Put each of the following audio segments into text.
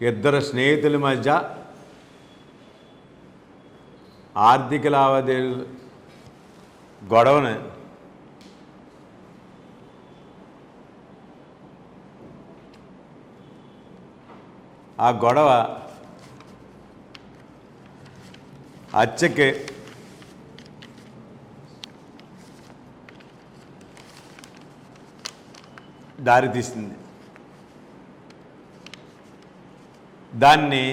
ఇద్దరు స్నేహితుల మధ్య ఆర్థిక లావాదేవీలు గొడవని ఆ గొడవ అచ్చకి దారితీసింది. దాన్ని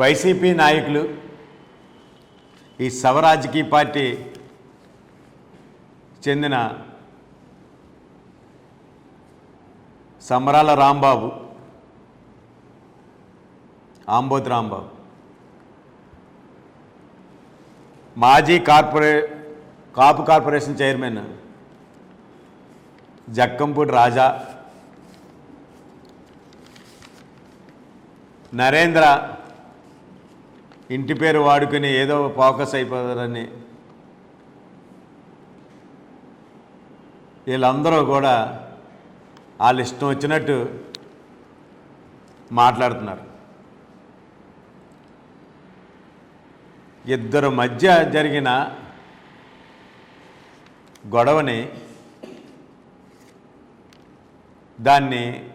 వైసీపీ నాయకులు ఈ సవరాజకీయ పార్టీ చెందిన సమరాల రాంబాబు ఆంబోద్ రాంబాబు. మాజీ కార్పొరే కాపు కార్పొరేషన్ చైర్మన్ జక్కంపూడి రాజా నరేంద్ర ఇంటి పేరు వాడుకుని ఏదో ఫోకస్ అయిపోతారని వీళ్ళందరూ కూడా వాళ్ళ ఇష్టం వచ్చినట్టు మాట్లాడుతున్నారు. ఇద్దరు మధ్య జరిగిన గొడవని దాన్ని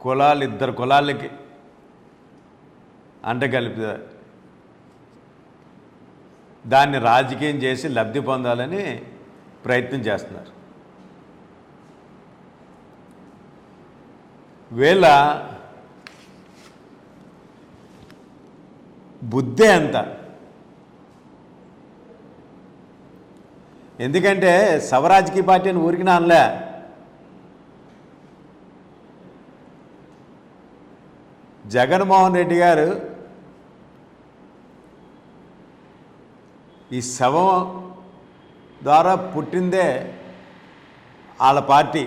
కులాలు ఇద్దరు కులాలకి అంటగలిపి దాన్ని రాజకీయం చేసి లబ్ధి పొందాలని ప్రయత్నం చేస్తున్నారు. వీళ్ళ బుద్ధే అంత. ఎందుకంటే సవరాజకీయ పార్టీ అని ఊరికి నానలే జగన్మోహన్ రెడ్డి గారు ఈ శవం ద్వారా పుట్టిందే వాళ్ళ పార్టీ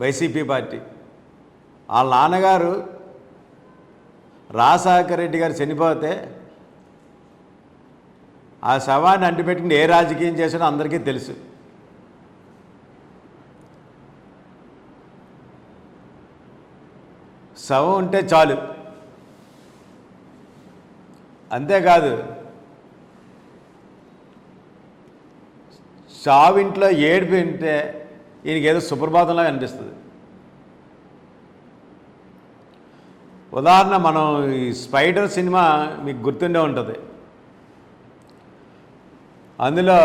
వైసీపీ పార్టీ. వాళ్ళ నాన్నగారు రాజశేఖర రెడ్డి గారు చనిపోతే ఆ శవాన్ని అంటిపెట్టుకుని ఏ రాజకీయం చేసినా అందరికీ తెలుసు. శవం ఉంటే చాలు. అంతేకాదు చావింట్లో ఏడుపు వింటే ఈయనకేదో ఏదో సుప్రభాతంలా అనిపిస్తుంది. ఉదాహరణ మనం ఈ స్పైడర్ సినిమా మీకు గుర్తుండే ఉంటుంది. అందులో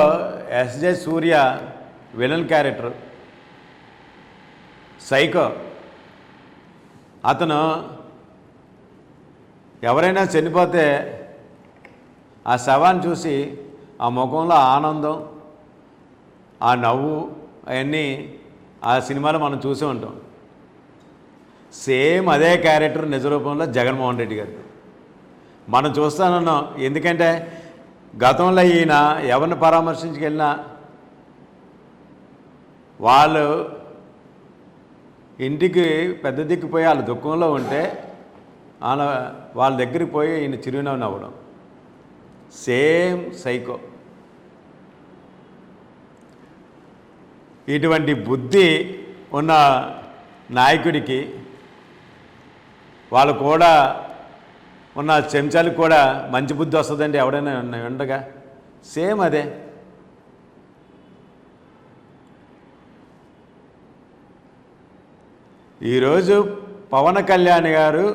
S J Surya villain character. Psycho. అతను ఎవరైనా చనిపోతే ఆ శవాన్ని చూసి ఆ ముఖంలో ఆనందం ఆ నవ్వు అవన్నీ ఆ సినిమాలో మనం చూసి ఉంటాం. సేమ్ అదే క్యారెక్టర్ నిజ రూపంలో జగన్మోహన్ రెడ్డి గారు మనం చూస్తానున్నాం ఎందుకంటే గతంలో ఈయన ఎవరిని పరామర్శించుకెళ్ళినా వాళ్ళు ఇంటికి పెద్ద దిక్కుపోయి వాళ్ళ దుఃఖంలో ఉంటే వాళ్ళ వాళ్ళ దగ్గరికి పోయి ఈయన చిరునవ్వు నవ్వడం సేమ్ సైకో. ఇటువంటి బుద్ధి ఉన్న నాయకుడికి వాళ్ళు కూడా ఉన్న చెంచాలకు కూడా మంచి బుద్ధి వస్తుందండి ఎవడైనా ఉండగా. సేమ్ అదే. ఈరోజు పవన్ కళ్యాణ్ గారు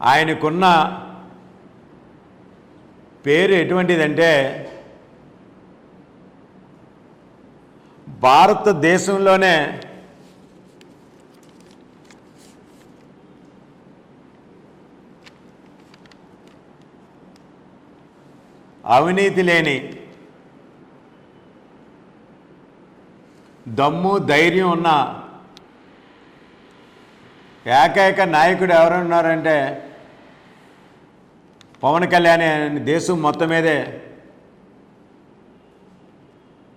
ఆయనకున్న పేరు ఎటువంటిదంటే భారతదేశంలోనే అవినీతి లేని దమ్ము ధైర్యం ఉన్న ఏకైక నాయకుడు ఎవరున్నారంటే పవన్ కళ్యాణ్ అని దేశం మొత్తం మీదే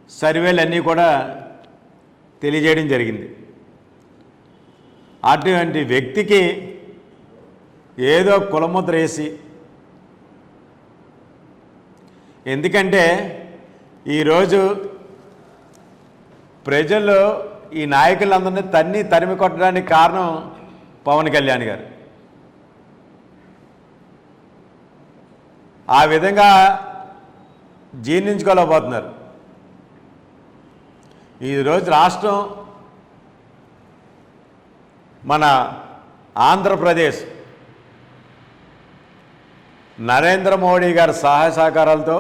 సర్వేలు అన్నీ కూడా తెలియజేయడం జరిగింది. అటువంటి వ్యక్తికి ఏదో కులముద్ర వేసి ఎందుకంటే ఈరోజు ప్రజలు ఈ నాయకులందరినీ తన్ని తరిమి కొట్టడానికి కారణం పవన్ కళ్యాణ్ గారు. ఆ విధంగా జీర్ణించుకోలేకపోతున్నారు. ఈరోజు రాష్ట్రం మన ఆంధ్రప్రదేశ్ నరేంద్ర మోడీ గారి సహాయ సహకారాలతో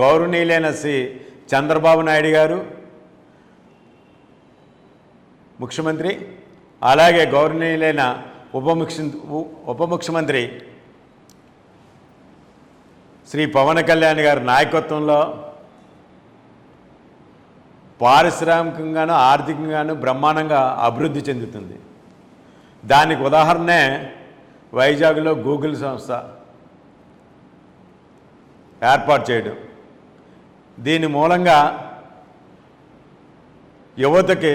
గౌరవనీయులైన శ్రీ చంద్రబాబు నాయుడు గారు ముఖ్యమంత్రి అలాగే గౌరవనీయులైన ఉప ముఖ్య ఉప ముఖ్యమంత్రి శ్రీ పవన్ కళ్యాణ్ గారి నాయకత్వంలో పారిశ్రామికంగాను ఆర్థికంగాను బ్రహ్మాండంగా అభివృద్ధి చెందుతుంది. దానికి ఉదాహరణే వైజాగ్లో గూగుల్ సంస్థ ఏర్పాటు చేయడం. దీని మూలంగా యువతకి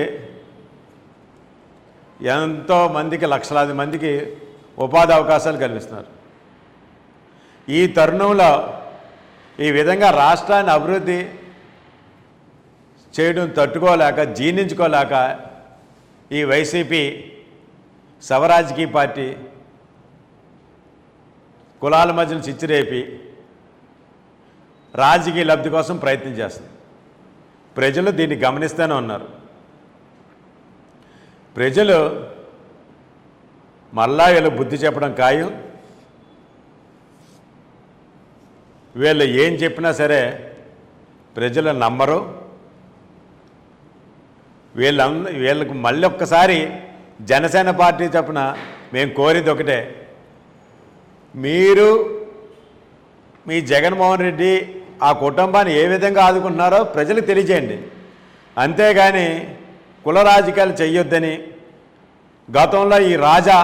ఎంతో మందికి లక్షలాది మందికి ఉపాధి అవకాశాలు కల్పిస్తున్నారు. ఈ తరుణంలో ఈ విధంగా రాష్ట్రాన్ని అభివృద్ధి చేయడం తట్టుకోలేక జీర్ణించుకోలేక ఈ వైసీపీ సవరాజకీయ పార్టీ కులాల మధ్యన చిచ్చిరేపి రాజకీయ లబ్ధి కోసం ప్రయత్నం చేస్తుంది. ప్రజలు దీన్ని గమనిస్తూనే ఉన్నారు. ప్రజలు మళ్ళా వీళ్ళు బుద్ధి చెప్పడం ఖాయం. వీళ్ళు ఏం చెప్పినా సరే ప్రజలు నమ్మరు. వీళ్ళంద వీళ్ళకు మళ్ళీ ఒక్కసారి జనసేన పార్టీ చెప్పిన మేము కోరేది ఒకటే. మీరు మీ జగన్మోహన్ రెడ్డి ఆ కుటుంబాన్ని ఏ విధంగా ఆదుకుంటున్నారో ప్రజలకు తెలియజేయండి. అంతేగాని కుల రాజకీయాలు చెయ్యొద్దని గతంలో ఈ రాజా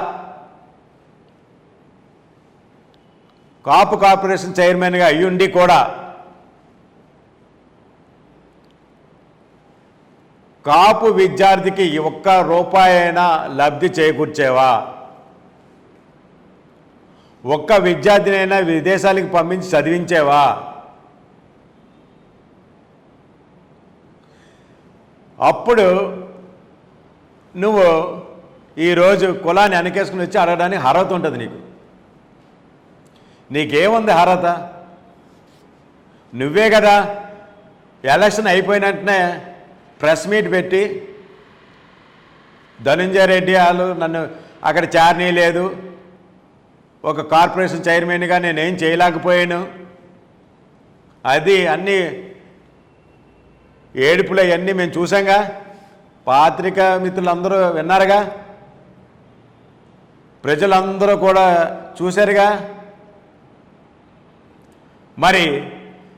కాపు కార్పొరేషన్ చైర్మన్గా అయ్యుండి కూడా కాపు విద్యార్థికి ఒక్క రూపాయి అయినా లబ్ధి చేకూర్చేవా? ఒక్క విద్యార్థినైనా విదేశాలకు పంపించి చదివించేవా? అప్పుడు నువ్వు ఈరోజు కులాన్ని వెనకేసుకుని వచ్చి అడగడానికి అర్హత ఉంటుంది నీకు. నీకేముంది అర్హత? నువ్వే కదా ఎలక్షన్ అయిపోయినట్టునే ప్రెస్ మీట్ పెట్టి ధనుంజయ రెడ్డి వాళ్ళు నన్ను అక్కడ చార్నీ లేదు ఒక కార్పొరేషన్ చైర్మన్గా నేనేం చేయలేకపోయాను. అది అన్నీ ఏడుపులు అవన్నీ మేము చూసాంగా. పాత్రికా మిత్రులందరూ విన్నారుగా. ప్రజలందరూ కూడా చూశారుగా. మరి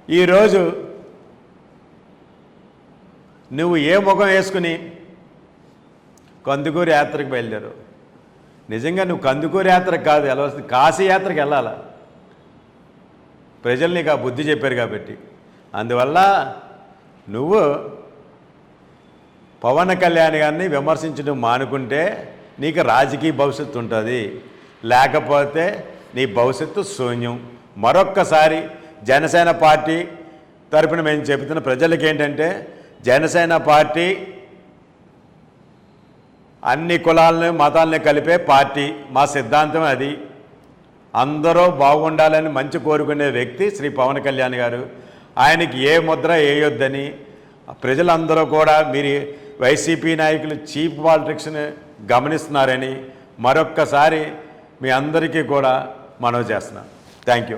ఈరోజు నువ్వు ఏ ముఖం వేసుకుని కందుకూరు యాత్రకు బయలుదేరు నిజంగా నువ్వు కందుకూరు యాత్రకు కాదు వెళ్ళవలసింది కాశీ యాత్రకు వెళ్ళాల? ప్రజలు నీకు ఆ బుద్ధి చెప్పారు కాబట్టి. అందువల్ల నువ్వు పవన్ కళ్యాణ్ గారిని విమర్శించడం మానుకుంటే నీకు రాజకీయ భవిష్యత్తు ఉంటుంది. లేకపోతే నీ భవిష్యత్తు శూన్యం. మరొక్కసారి జనసేన పార్టీ తరపున మేము చెబుతున్న ప్రజలకి ఏంటంటే జనసేన పార్టీ అన్ని కులాలను మతాలని కలిపే పార్టీ. మా సిద్ధాంతం అది. అందరూ బాగుండాలని మంచి కోరుకునే వ్యక్తి శ్రీ పవన్ కళ్యాణ్ గారు. ఆయనకి ఏ ముద్ర వేయొద్దని. ప్రజలందరూ కూడా మీరు వైసీపీ నాయకులు చీప్ పాలిటిక్స్ని గమనిస్తున్నారని మరొక్కసారి మీ అందరికీ కూడా మనవి చేస్తున్నాను థ్యాంక్ యూ.